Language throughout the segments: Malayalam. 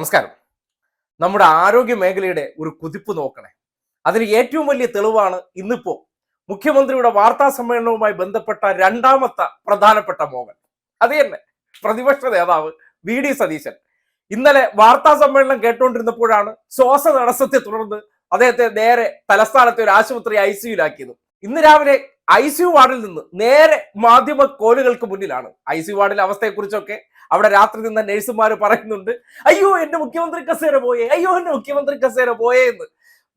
നമസ്കാരം. നമ്മുടെ ആരോഗ്യ മേഖലയുടെ ഒരു കുതിപ്പ് നോക്കണേ. അതിന് ഏറ്റവും വലിയ തെളിവാണ് ഇന്നിപ്പോ മുഖ്യമന്ത്രിയുടെ വാർത്താ സമ്മേളനവുമായി ബന്ധപ്പെട്ട രണ്ടാമത്തെ പ്രധാനപ്പെട്ട മോഹൻ. അത് തന്നെ പ്രതിപക്ഷ നേതാവ് വി ഡി സതീശൻ. ഇന്നലെ വാർത്താ സമ്മേളനം കേട്ടുകൊണ്ടിരുന്നപ്പോഴാണ് ശ്വാസ തടസ്സത്തെ തുടർന്ന് അദ്ദേഹത്തെ നേരെ തലസ്ഥാനത്തെ ഒരു ആശുപത്രി ഐ സിയുലാക്കിയത് ഇന്ന് രാവിലെ ഐ സി വാർഡിൽ നിന്ന് നേരെ മാധ്യമ കോലുകൾക്ക് മുന്നിലാണ്. ഐ സി വാർഡിലെ അവസ്ഥയെക്കുറിച്ചൊക്കെ അവിടെ രാത്രി നിന്ന നഴ്സുമാർ പറയുന്നുണ്ട്. അയ്യോ എന്റെ മുഖ്യമന്ത്രി കസേര പോയേ അയ്യോ എന്റെ മുഖ്യമന്ത്രി കസേര പോയേ എന്ന്.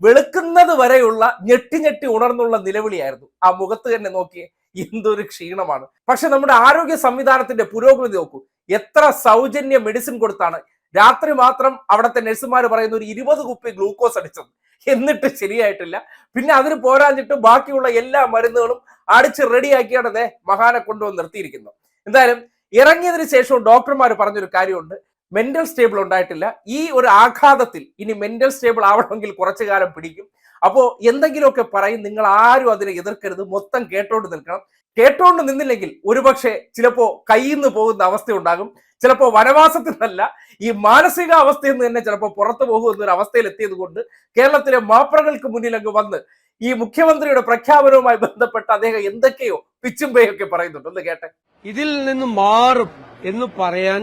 വെളുക്കുന്നത് വരെയുള്ള ഞെട്ടി ഞെട്ടി ഉണർന്നുള്ള നിലവിളിയായിരുന്നു. ആ മുഖത്ത് തന്നെ നോക്കിയേ എന്തൊരു ക്ഷീണമാണ്. പക്ഷെ നമ്മുടെ ആരോഗ്യ സംവിധാനത്തിന്റെ പുരോഗതി നോക്കൂ. എത്ര സൗജന്യ മെഡിസിൻ കൊടുത്താണ്. രാത്രി മാത്രം അവിടുത്തെ നഴ്സുമാർ പറയുന്ന ഒരു ഇരുപത് കുപ്പി ഗ്ലൂക്കോസ് അടിച്ചത്. എന്നിട്ട് ശരിയായിട്ടില്ല. പിന്നെ അതിന് പോരാഞ്ഞിട്ട് ബാക്കിയുള്ള എല്ലാ മരുന്നുകളും അടിച്ച് റെഡിയാക്കിയാണ് അതെ മഹാനെ കൊണ്ടുവന്ന് നിർത്തിയിരിക്കുന്നത്. എന്തായാലും ഇറങ്ങിയതിന് ശേഷവും ഡോക്ടർമാർ പറഞ്ഞൊരു കാര്യമുണ്ട്. മെന്റൽ സ്റ്റേബിൾ ഉണ്ടായിട്ടില്ല. ഈ ഒരു ആഘാതത്തിൽ ഇനി മെന്റൽ സ്റ്റേബിൾ ആവണമെങ്കിൽ കുറച്ചു കാലം പിടിക്കും. അപ്പോ എന്തെങ്കിലുമൊക്കെ പറയും. നിങ്ങൾ ആരും അതിനെ എതിർക്കരുത്. മൊത്തം കേട്ടോണ്ട് നിൽക്കണം. കേട്ടോണ്ട് നിന്നില്ലെങ്കിൽ ഒരുപക്ഷെ ചിലപ്പോ കയ്യിൽ നിന്ന് പോകുന്ന അവസ്ഥ ഉണ്ടാകും ചിലപ്പോ വനവാസത്തിൽ നിന്നല്ല ഈ മാനസിക അവസ്ഥയിൽ നിന്ന് തന്നെ ചിലപ്പോൾ പുറത്തു പോകും എന്നൊരു അവസ്ഥയിൽ എത്തിയത് കൊണ്ട് കേരളത്തിലെ മാപ്രകൾക്ക് മുന്നിൽ അങ്ങ് വന്ന് ഈ മുഖ്യമന്ത്രിയുടെ പ്രഖ്യാപനവുമായി ബന്ധപ്പെട്ട് അദ്ദേഹം എന്തൊക്കെയോ പിച്ചുംപേയൊക്കെ പറയുന്നുണ്ട്. ഒന്ന് കേട്ടെ. ഇതിൽ നിന്ന് മാറും എന്ന് പറയാൻ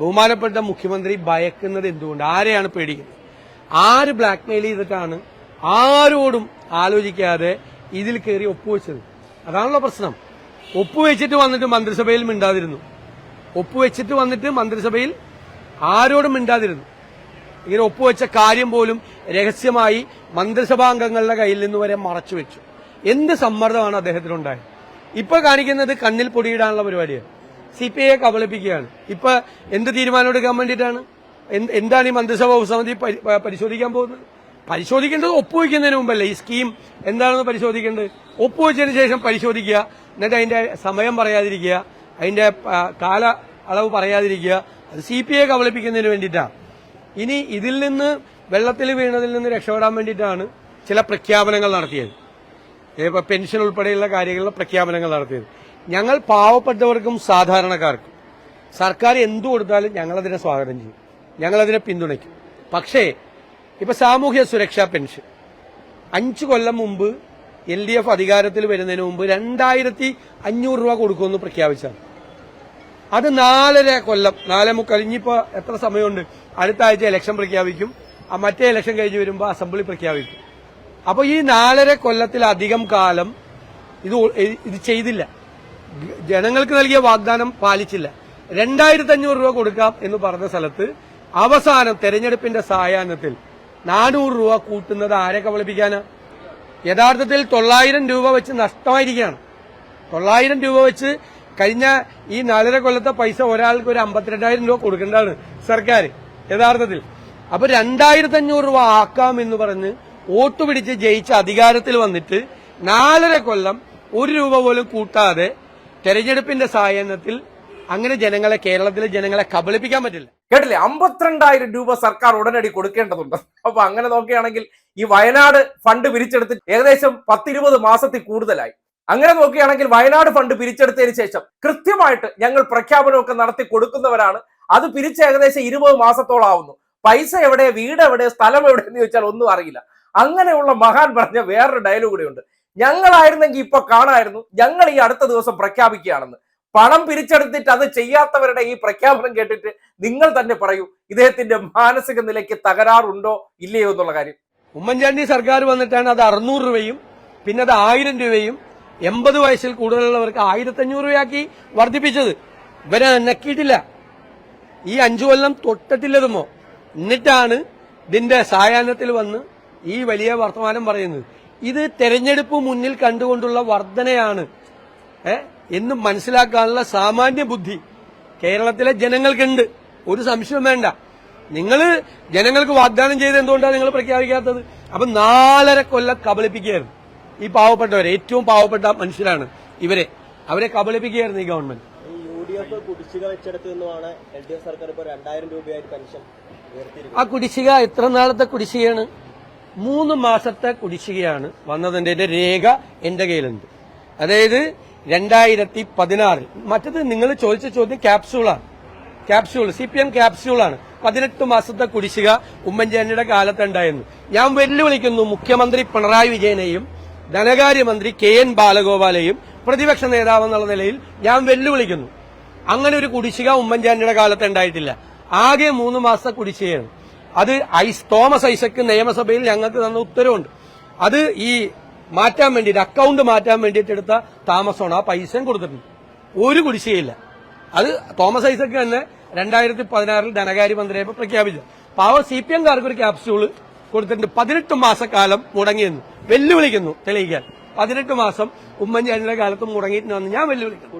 ബഹുമാനപ്പെട്ട മുഖ്യമന്ത്രി ഭയക്കുന്നത് എന്തുകൊണ്ട്? ആരെയാണ് പേടിക്കുന്നത്? ആര് ബ്ലാക്ക്മെയിൽ ചെയ്തിട്ടാണ് ആരോടും ആലോചിക്കാതെ ഇതിൽ കയറി ഒപ്പുവെച്ചത്? അതാണല്ലോ പ്രശ്നം. ഒപ്പുവെച്ചിട്ട് വന്നിട്ട് മന്ത്രിസഭയിൽ മിണ്ടാതിരുന്നു. ഒപ്പുവെച്ചിട്ട് വന്നിട്ട് മന്ത്രിസഭയിൽ ആരോടും മിണ്ടാതിരുന്നു. ഇങ്ങനെ ഒപ്പുവെച്ച കാര്യം പോലും രഹസ്യമായി മന്ത്രിസഭാംഗങ്ങളുടെ കയ്യിൽ നിന്ന് വരെ മറച്ചു വെച്ചു. എന്ത് സമ്മർദ്ദമാണ് അദ്ദേഹത്തിനുണ്ടായത്? ഇപ്പൊ കാണിക്കുന്നത് കണ്ണിൽ പൊടിയിടാനുള്ള പരിപാടിയാണ്. സി പി ഐയെ കബളിപ്പിക്കുകയാണ്. ഇപ്പൊ എന്ത് തീരുമാനം എടുക്കാൻ വേണ്ടിയിട്ടാണ്? എന്താണ് ഈ മന്ത്രിസഭാ ഉപസമിതി പരിശോധിക്കാൻ പോകുന്നത്? പരിശോധിക്കേണ്ടത് ഒപ്പുവെക്കുന്നതിന് മുമ്പല്ലേ ഈ സ്കീം എന്താണെന്ന് പരിശോധിക്കേണ്ടത്? ഒപ്പുവെച്ചതിന് ശേഷം പരിശോധിക്കുക. എന്നിട്ട് അതിന്റെ സമയം പറയാതിരിക്കുക. അതിന്റെ കാല അളവ് പറയാതിരിക്കുക. അത് സി പി ഐ കബളിപ്പിക്കുന്നതിന് വേണ്ടിയിട്ടാണ് ഇനി ഇതിൽ നിന്ന് വെള്ളത്തിൽ വീണതിൽ നിന്ന് രക്ഷപ്പെടാൻ വേണ്ടിയിട്ടാണ് ചില പ്രഖ്യാപനങ്ങൾ നടത്തിയത്. ഇപ്പൊ പെൻഷൻ ഉൾപ്പെടെയുള്ള കാര്യങ്ങളിലെ പ്രഖ്യാപനങ്ങൾ നടത്തിയത്. ഞങ്ങൾ പാവപ്പെട്ടവർക്കും സാധാരണക്കാർക്കും സർക്കാർ എന്തു കൊടുത്താലും ഞങ്ങളതിനെ സ്വാഗതം ചെയ്യും. ഞങ്ങളതിനെ പിന്തുണയ്ക്കും. പക്ഷേ ഇപ്പൊ സാമൂഹ്യ സുരക്ഷാ പെൻഷൻ. അഞ്ചു കൊല്ലം മുമ്പ് എൽ ഡി എഫ് അധികാരത്തിൽ വരുന്നതിന് മുമ്പ് രണ്ടായിരത്തി അഞ്ഞൂറ് രൂപ കൊടുക്കുമെന്ന് പ്രഖ്യാപിച്ചാണ് അത് നാലര കൊല്ലം നാലേ മുക്കാൽ ഇനിയിപ്പോ എത്ര സമയമുണ്ട്? അടുത്ത ആഴ്ച ഇലക്ഷൻ പ്രഖ്യാപിക്കും. മറ്റേ ഇലക്ഷൻ കഴിഞ്ഞ് വരുമ്പോൾ അസംബ്ലി പ്രഖ്യാപിക്കും. അപ്പൊ ഈ നാലര കൊല്ലത്തിലധികം കാലം ഇത് ഇത് ചെയ്തില്ല. ജനങ്ങൾക്ക് നൽകിയ വാഗ്ദാനം പാലിച്ചില്ല. രണ്ടായിരത്തി അഞ്ഞൂറ് രൂപ കൊടുക്കാം എന്ന് പറഞ്ഞ സ്ഥലത്ത് അവസാനം തെരഞ്ഞെടുപ്പിന്റെ സായാഹ്നത്തിൽ നാനൂറ് രൂപ കൂട്ടുന്നത് ആരെ കബളിപ്പിക്കാനാ യഥാർത്ഥത്തിൽ തൊള്ളായിരം രൂപ വെച്ച് നഷ്ടമായിരിക്കുകയാണ്. തൊള്ളായിരം രൂപ വെച്ച് കഴിഞ്ഞ ഈ നാലര കൊല്ലത്തെ പൈസ ഒരാൾക്ക് ഒരു അമ്പത്തിരണ്ടായിരം രൂപ കൊടുക്കേണ്ടതാണ് സർക്കാർ യഥാർത്ഥത്തിൽ. അപ്പൊ രണ്ടായിരത്തി അഞ്ഞൂറ് രൂപ ആക്കാം എന്ന് പറഞ്ഞ് വോട്ട് പിടിച്ച് ജയിച്ച അധികാരത്തിൽ വന്നിട്ട് നാലര കൊല്ലം ഒരു രൂപ പോലും കൂട്ടാതെ തെരഞ്ഞെടുപ്പിന്റെ സായാഹ്നത്തിൽ അങ്ങനെ ജനങ്ങളെ കേരളത്തിലെ ജനങ്ങളെ കബളിപ്പിക്കാൻ പറ്റില്ല. കേട്ടില്ലേ? അമ്പത്തിരണ്ടായിരം രൂപ സർക്കാർ ഉടനടി കൊടുക്കേണ്ടതുണ്ട്. അപ്പൊ അങ്ങനെ നോക്കുകയാണെങ്കിൽ ഈ വയനാട് ഫണ്ട് പിരിച്ചെടുത്ത് ഏകദേശം പത്തിരുപത് മാസത്തിൽ കൂടുതലായി. അങ്ങനെ നോക്കുകയാണെങ്കിൽ വയനാട് ഫണ്ട് പിരിച്ചെടുത്തതിന് ശേഷം കൃത്യമായിട്ട് ഞങ്ങൾ പ്രഖ്യാപനമൊക്കെ നടത്തി കൊടുക്കുന്നവരാണ്. അത് പിരിച്ച് ഏകദേശം ഇരുപത് മാസത്തോളം ആവുന്നു. പൈസ എവിടെ വീട് എവിടെ സ്ഥലം എവിടെ എന്ന് ചോദിച്ചാൽ ഒന്നും അറിയില്ല. അങ്ങനെയുള്ള മഹാൻ പറഞ്ഞ വേറൊരു ഡയലോഗ് കൂടെ ഉണ്ട്. ഞങ്ങളായിരുന്നെങ്കിൽ ഇപ്പൊ കാണായിരുന്നു. ഞങ്ങൾ ഈ അടുത്ത ദിവസം പ്രഖ്യാപിക്കുകയാണെന്ന്. പണം പിരിച്ചെടുത്തിട്ട് അത് ചെയ്യാത്തവരുടെ ഈ പ്രഖ്യാപനം കേട്ടിട്ട് നിങ്ങൾ തന്നെ പറയൂ ഇദ്ദേഹത്തിന്റെ മാനസിക നിലയ്ക്ക് തകരാറുണ്ടോ ഇല്ലയോ എന്നുള്ള കാര്യം. ഉമ്മൻചാണ്ടി സർക്കാർ വന്നിട്ടാണ് അത് അറുന്നൂറ് രൂപയും പിന്നെ അത് ആയിരം രൂപയും എൺപത് വയസ്സിൽ കൂടുതലുള്ളവർക്ക് ആയിരത്തി അഞ്ഞൂറ് രൂപയാക്കി വർദ്ധിപ്പിച്ചത്. ഇവരെ നക്കിയിട്ടില്ല. ഈ അഞ്ചു കൊല്ലം തൊട്ടിട്ടില്ലതുമോ? എന്നിട്ടാണ് ഇതിന്റെ സായാഹ്നത്തിൽ വന്ന് ഈ വലിയ വർത്തമാനം പറയുന്നത്. ഇത് തെരഞ്ഞെടുപ്പ് മുന്നിൽ കണ്ടുകൊണ്ടുള്ള വർധനയാണ്. ഏ? എന്ന് മനസ്സിലാക്കാനുള്ള സാമാന്യ ബുദ്ധി കേരളത്തിലെ ജനങ്ങൾക്കുണ്ട്. ഒരു സംശയം വേണ്ട. നിങ്ങൾ ജനങ്ങൾക്ക് വാഗ്ദാനം ചെയ്ത് എന്തുകൊണ്ടാണ് നിങ്ങൾ പ്രഖ്യാപിക്കാത്തത്? അപ്പൊ നാലര കൊല്ലം കബളിപ്പിക്കുകയായിരുന്നു. ഈ പാവപ്പെട്ടവരെ ഏറ്റവും പാവപ്പെട്ട മനുഷ്യരാണ് ഇവരെ. അവരെ കബളിപ്പിക്കുകയായിരുന്നു ഈ ഗവൺമെന്റ്. ഈ യു ഡി എഫ് കുടിശ്ശിക വെച്ചെടുത്തു നിന്നുമാണ് എൽ ഡി എഫ് സർക്കാർ ഇപ്പോൾ രണ്ടായിരം പെൻഷൻ ആ കുടിശ്ശിക എത്ര നാളത്തെ കുടിശ്ശികയാണ്? മൂന്ന് മാസത്തെ കുടിശ്ശികയാണ് വന്നതിന്റെ രേഖ എന്റെ കയ്യിലുണ്ട്. അതായത് രണ്ടായിരത്തി പതിനാറിൽ മറ്റത് നിങ്ങൾ ചോദിച്ച ചോദ്യം ക്യാപ്സ്യൂളാണ്. ക്യാപ്സ്യൂൾ സി പി എം ക്യാപ്സ്യൂളാണ്. പതിനെട്ട് മാസത്തെ കുടിശ്ശിക ഉമ്മൻചാണ്ടിയുടെ കാലത്തുണ്ടായിരുന്നു ഞാൻ വെല്ലുവിളിക്കുന്നു മുഖ്യമന്ത്രി പിണറായി വിജയനെയും ധനകാര്യമന്ത്രി കെ എൻ ബാലഗോപാലെയും പ്രതിപക്ഷ നേതാവ് എന്നുള്ള നിലയിൽ ഞാൻ വെല്ലുവിളിക്കുന്നു. അങ്ങനെ ഒരു കുടിശ്ശിക ഉമ്മൻചാണ്ടിയുടെ കാലത്ത് ഉണ്ടായിട്ടില്ല. ആകെ മൂന്ന് മാസത്തെ കുടിശ്ശികയാണ്. അത് ഐസ് തോമസ് ഐസക്ക് നിയമസഭയിൽ ഞങ്ങൾക്ക് തന്ന ഉത്തരവുണ്ട്. അത് ഈ മാറ്റാൻ വേണ്ടിയിട്ട് അക്കൗണ്ട് മാറ്റാൻ വേണ്ടിയിട്ട് എടുത്ത താമസമാണ് ആ പൈസയും കൊടുത്തിട്ടുണ്ട്. ഒരു കുടിശ്ശികയില്ല അത് തോമസ് ഐസക്ക് തന്നെ രണ്ടായിരത്തി പതിനാറിൽ ധനകാര്യ മന്ത്രിയെ പ്രഖ്യാപിച്ചു. പാവ സി പി എംകാർക്ക് ഒരു ക്യാപ്സ്യൂൾ കൊടുത്തിട്ടുണ്ട്. പതിനെട്ട് മാസക്കാലം മുടങ്ങിയെന്ന്. വെല്ലുവിളിക്കുന്നു തെളിയിക്കാൻ. പതിനെട്ട് മാസം ഉമ്മൻചാണ്ടിയുടെ കാലത്ത് മുടങ്ങിയിട്ടുണ്ടെന്ന് ഞാൻ വെല്ലുവിളിക്കുന്നു.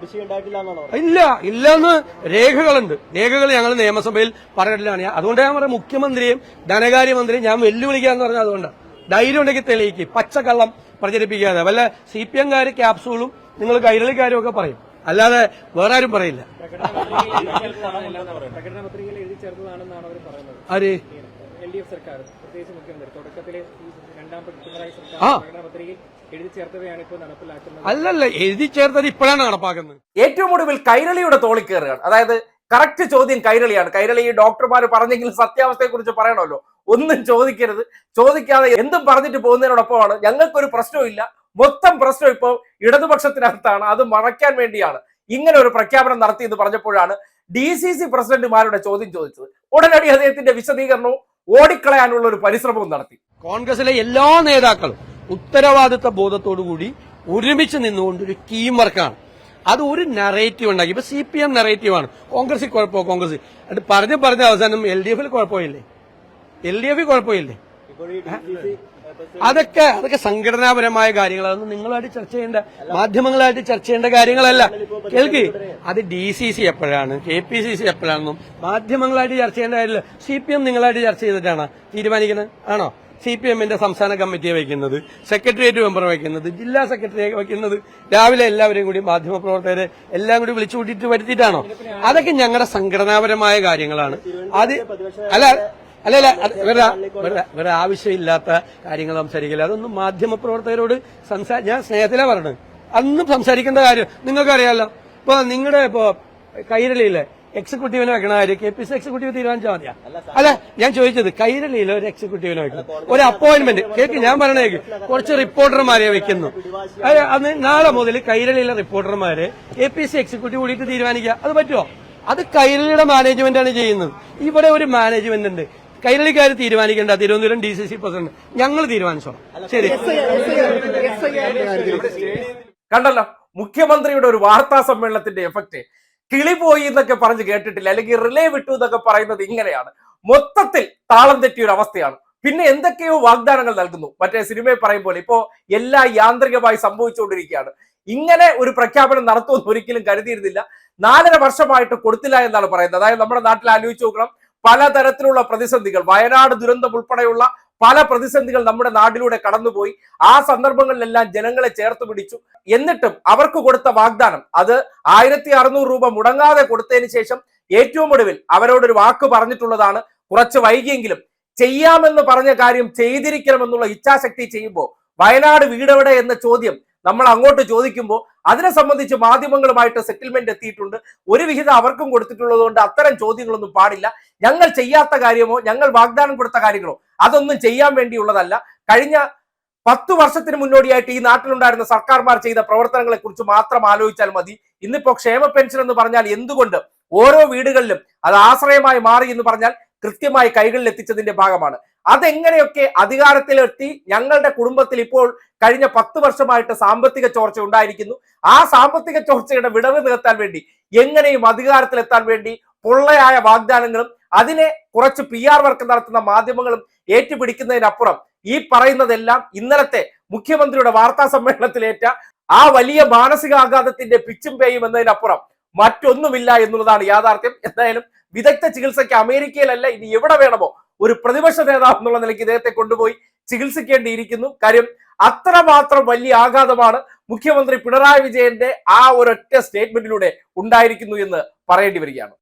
ഇല്ല ഇല്ലെന്ന് രേഖകളുണ്ട്. രേഖകൾ ഞങ്ങൾ നിയമസഭയിൽ പറഞ്ഞിട്ടില്ലാണ് അതുകൊണ്ട് ഞാൻ പറയാം മുഖ്യമന്ത്രിയും ധനകാര്യമന്ത്രിയും ഞാൻ വെല്ലുവിളിക്കാന്ന് പറഞ്ഞാൽ അതുകൊണ്ടാണ് ധൈര്യം ഉണ്ടെങ്കിൽ തെളിയിക്കും. പച്ചക്കള്ളം പ്രചരിപ്പിക്കാതെ. വല്ല സി പി എംകാര് ക്യാപ്സൂളും നിങ്ങൾ കൈരളിക്കാരും ഒക്കെ പറയും. അല്ലാതെ വേറെ ആരും പറയില്ല. പ്രകടന എഴുതി ചേർത്തതാണെന്നാണ് അവർ പറയുന്നത് ആര്? എൽ ഡി എഫ് സർക്കാർ പ്രത്യേകിച്ച് മുഖ്യമന്ത്രി. തുടക്കത്തിൽ ഈ രണ്ടാം പിണറായി സർക്കാർ. പത്രികയിൽ അല്ലല്ല എഴുതി ചേർത്തത് ഇപ്പോഴാണ് നടപ്പാക്കുന്നത്. ഏറ്റവും ഒടുവിൽ കൈരളിയുടെ തോളിക്കേറുകയാണ് കയറുകയാണ്. അതായത് കറക്റ്റ് ചോദ്യം കൈരളിയാണ്. കൈരളി ഡോക്ടർമാര് ഡോക്ടർമാർ പറഞ്ഞെങ്കിലും സത്യാവസ്ഥയെ കുറിച്ച് പറയണമല്ലോ. ഒന്നും ചോദിക്കരുത്. ചോദിക്കാതെ എന്തും പറഞ്ഞിട്ട് പോകുന്നതിനോടൊപ്പമാണ്. ഞങ്ങൾക്കൊരു പ്രശ്നവും മൊത്തം പ്രശ്നം ഇപ്പോൾ ഇടതുപക്ഷത്തിനകത്താണ്. അത് മറയ്ക്കാൻ വേണ്ടിയാണ്. ഇങ്ങനെ ഒരു പ്രഖ്യാപനം നടത്തി എന്ന് പറഞ്ഞപ്പോഴാണ് ഡി സി സി പ്രസിഡന്റുമാരുടെ ചോദ്യം ചോദിച്ചത്. ഉടനടി അദ്ദേഹത്തിന്റെ വിശദീകരണവും ഓടിക്കളയാനുള്ള ഒരു പരിശ്രമവും നടത്തി. കോൺഗ്രസിലെ എല്ലാ നേതാക്കളും ഉത്തരവാദിത്ത ബോധത്തോടു കൂടി ഒരുമിച്ച് നിന്നുകൊണ്ട് ഒരു ടീം വർക്കാണ് അത് ഒരു നറേറ്റീവ് ഉണ്ടാക്കി. ഇപ്പൊ സി പി എം നറേറ്റീവാണ് കോൺഗ്രസിൽ കുഴപ്പമോ? കോൺഗ്രസ്. അത് പറഞ്ഞ് പറഞ്ഞ അവസാനം എൽ ഡി എഫിൽ കുഴപ്പമില്ലേ? എൽ ഡി എഫ് കുഴപ്പമില്ലേ? അതൊക്കെ അതൊക്കെ സംഘടനാപരമായ കാര്യങ്ങൾ അതൊന്നും നിങ്ങളായിട്ട് ചർച്ച ചെയ്യേണ്ട മാധ്യമങ്ങളായിട്ട് ചർച്ച ചെയ്യേണ്ട കാര്യങ്ങളല്ല. കേൾക്ക്? അത് ഡി സി സി എപ്പോഴാണ്? കെ പി സി സി എപ്പോഴാണെന്നും മാധ്യമങ്ങളായിട്ട് ചർച്ച ചെയ്യേണ്ട കാര്യമില്ല. സി പി എം നിങ്ങളായിട്ട് ചർച്ച ചെയ്തിട്ടാണ് തീരുമാനിക്കുന്നത്? ആണോ? സി പി എമ്മിന്റെ സംസ്ഥാന കമ്മിറ്റിയെ വയ്ക്കുന്നത് സെക്രട്ടേറിയറ്റ് മെമ്പർ വയ്ക്കുന്നത് ജില്ലാ സെക്രട്ടറിയെ വയ്ക്കുന്നത് രാവിലെ എല്ലാവരെയും കൂടി മാധ്യമപ്രവർത്തകരെ എല്ലാം കൂടി വിളിച്ചു കൂട്ടിയിട്ട് വരുത്തിയിട്ടാണോ? അതൊക്കെ ഞങ്ങളുടെ സംഘടനാപരമായ കാര്യങ്ങളാണ്. അത് അല്ല അല്ല അല്ല അത് വേറെ വേറെ വേറെ ആവശ്യമില്ലാത്ത കാര്യങ്ങൾ സംസാരിക്കില്ല? അതൊന്നും മാധ്യമപ്രവർത്തകരോട് സംസാ ഞാൻ സ്നേഹത്തിലാ പറഞ്ഞത് അന്നും സംസാരിക്കേണ്ട കാര്യം നിങ്ങൾക്കറിയാലോ? ഇപ്പൊ നിങ്ങളുടെ ഇപ്പൊ കൈരളിയിലെ എക്സിക്യൂട്ടീവിനെ വെക്കണ കാര്യം കെ പി സി എക്സിക്യൂട്ടീവ് തീരുമാനിച്ചാൽ മതിയാ. അല്ല ഞാൻ ചോദിച്ചത് കൈരളിയിലെ ഒരു എക്സിക്യൂട്ടീവിനെ വെക്കണം. ഒരു അപ്പോയിന്റ്മെന്റ് കേക്ക്. ഞാൻ പറയണേക്ക് കുറച്ച് റിപ്പോർട്ടർമാരെ വെക്കുന്നു. അന്ന് നാളെ മുതൽ കൈരളിയിലെ റിപ്പോർട്ടർമാരെ എ പി സി എക്സിക്യൂട്ടീവ് കൂടിയിട്ട് തീരുമാനിക്കുക. അത് പറ്റുമോ അത് കൈരളിയുടെ മാനേജ്മെന്റ് ആണ് ചെയ്യുന്നത്. ഇവിടെ ഒരു മാനേജ്മെന്റ് ഉണ്ട്. കൈരളിക്കാർ തീരുമാനിക്കേണ്ട Thiruvananthapuram D C C president ഞങ്ങൾ തീരുമാനിച്ചോളാം. ശരി. കണ്ടല്ലോ മുഖ്യമന്ത്രിയുടെ ഒരു വാർത്താ സമ്മേളനത്തിന്റെ എഫക്റ്റ് കിളി പോയി എന്നൊക്കെ പറഞ്ഞ് കേട്ടിട്ടില്ല അല്ലെങ്കിൽ റിലേ വിട്ടു എന്നൊക്കെ പറയുന്നത് ഇങ്ങനെയാണ്. മൊത്തത്തിൽ താളം തെറ്റിയ ഒരു അവസ്ഥയാണ്. പിന്നെ എന്തൊക്കെയോ വാഗ്ദാനങ്ങൾ നൽകുന്നു. മറ്റേ സിനിമയെ പറയും പോലെ ഇപ്പോ എല്ലാ യാന്ത്രികമായി സംഭവിച്ചുകൊണ്ടിരിക്കുകയാണ്. ഇങ്ങനെ ഒരു പ്രഖ്യാപനം നടത്തുമെന്ന് ഒരിക്കലും കരുതിയിരുന്നില്ല. നാലര വർഷമായിട്ട് കൊടുത്തില്ല എന്നാണ് പറയുന്നത്. അതായത് നമ്മുടെ നാട്ടിൽ ആലോചിച്ച് നോക്കണം പലതരത്തിലുള്ള പ്രതിസന്ധികൾ. വയനാട് ദുരന്തം ഉൾപ്പെടെയുള്ള പല പ്രതിസന്ധികൾ നമ്മുടെ നാട്ടിലൂടെ കടന്നുപോയി. ആ സന്ദർഭങ്ങളിലെല്ലാം ജനങ്ങളെ ചേർത്ത് പിടിച്ചു. എന്നിട്ടും അവർക്ക് കൊടുത്ത വാഗ്ദാനം അത് ആയിരത്തി അറുന്നൂറ് രൂപ മുടങ്ങാതെ കൊടുത്തതിന് ശേഷം ഏറ്റവും ഒടുവിൽ അവരോടൊരു വാക്ക് പറഞ്ഞിട്ടുള്ളതാണ്. കുറച്ച് വൈകിയെങ്കിലും ചെയ്യാമെന്ന് പറഞ്ഞ കാര്യം ചെയ്തിരിക്കണമെന്നുള്ള ഇച്ഛാശക്തി ചെയ്യുമ്പോൾ വയനാട് വീടെവിടെ എന്ന ചോദ്യം നമ്മൾ അങ്ങോട്ട് ചോദിക്കുമ്പോൾ അതിനെ സംബന്ധിച്ച് മാധ്യമങ്ങളുമായിട്ട് സെറ്റിൽമെന്റ് എത്തിയിട്ടുണ്ട്. ഒരു വിഹിതം അവർക്കും കൊടുത്തിട്ടുള്ളത് കൊണ്ട് അത്തരം ചോദ്യങ്ങളൊന്നും പാടില്ല. ഞങ്ങൾ ചെയ്യാത്ത കാര്യമോ ഞങ്ങൾ വാഗ്ദാനം കൊടുത്ത കാര്യങ്ങളോ അതൊന്നും ചെയ്യാൻ വേണ്ടിയുള്ളതല്ല. കഴിഞ്ഞ പത്തു വർഷത്തിന് മുന്നോടിയായിട്ട് ഈ നാട്ടിലുണ്ടായിരുന്ന സർക്കാർമാർ ചെയ്ത പ്രവർത്തനങ്ങളെ കുറിച്ച് മാത്രം ആലോചിച്ചാൽ മതി. ഇന്നിപ്പോ ക്ഷേമ പെൻഷൻ എന്ന് പറഞ്ഞാൽ എന്തുകൊണ്ട് ഓരോ വീടുകളിലും അത് ആശ്രയമായി മാറി എന്ന് പറഞ്ഞാൽ കൃത്യമായി കൈകളിൽ എത്തിച്ചതിന്റെ ഭാഗമാണ്. അതെങ്ങനെയൊക്കെ അധികാരത്തിലെത്തി ഞങ്ങളുടെ കുടുംബത്തിൽ ഇപ്പോൾ കഴിഞ്ഞ പത്ത് വർഷമായിട്ട് സാമ്പത്തിക ചോർച്ച ഉണ്ടായിരിക്കുന്നു. ആ സാമ്പത്തിക ചോർച്ചയുടെ വിടവ് നികത്താൻ വേണ്ടി എങ്ങനെയും അധികാരത്തിലെത്താൻ വേണ്ടി പൊള്ളയായ വാഗ്ദാനങ്ങളും അതിനെ കുറച്ച് പി ആർ വർക്ക് നടത്തുന്ന മാധ്യമങ്ങളും ഏറ്റുപിടിക്കുന്നതിനപ്പുറം ഈ പറയുന്നതെല്ലാം ഇന്നലത്തെ മുഖ്യമന്ത്രിയുടെ വാർത്താ സമ്മേളനത്തിലേറ്റ ആ വലിയ മാനസികാഘാതത്തിന്റെ പിച്ചും പേയും എന്നതിനപ്പുറം മറ്റൊന്നുമില്ല എന്നുള്ളതാണ് യാഥാർത്ഥ്യം. എന്തായാലും വിദഗ്ധ ചികിത്സയ്ക്ക് അമേരിക്കയിലല്ല ഇനി എവിടെ വേണമോ ഒരു പ്രതിപക്ഷ നേതാവ് എന്നുള്ള നിലയ്ക്ക് ഇദ്ദേഹത്തെ കൊണ്ടുപോയി ചികിത്സിക്കേണ്ടിയിരിക്കുന്നു. കാര്യം അത്രമാത്രം വലിയ ആഘാതമാണ് മുഖ്യമന്ത്രി പിണറായി വിജയന്റെ ആ ഒരൊറ്റ സ്റ്റേറ്റ്മെന്റിലൂടെ ഉണ്ടായിരിക്കുന്നു എന്ന് പറയേണ്ടി വരികയാണ്.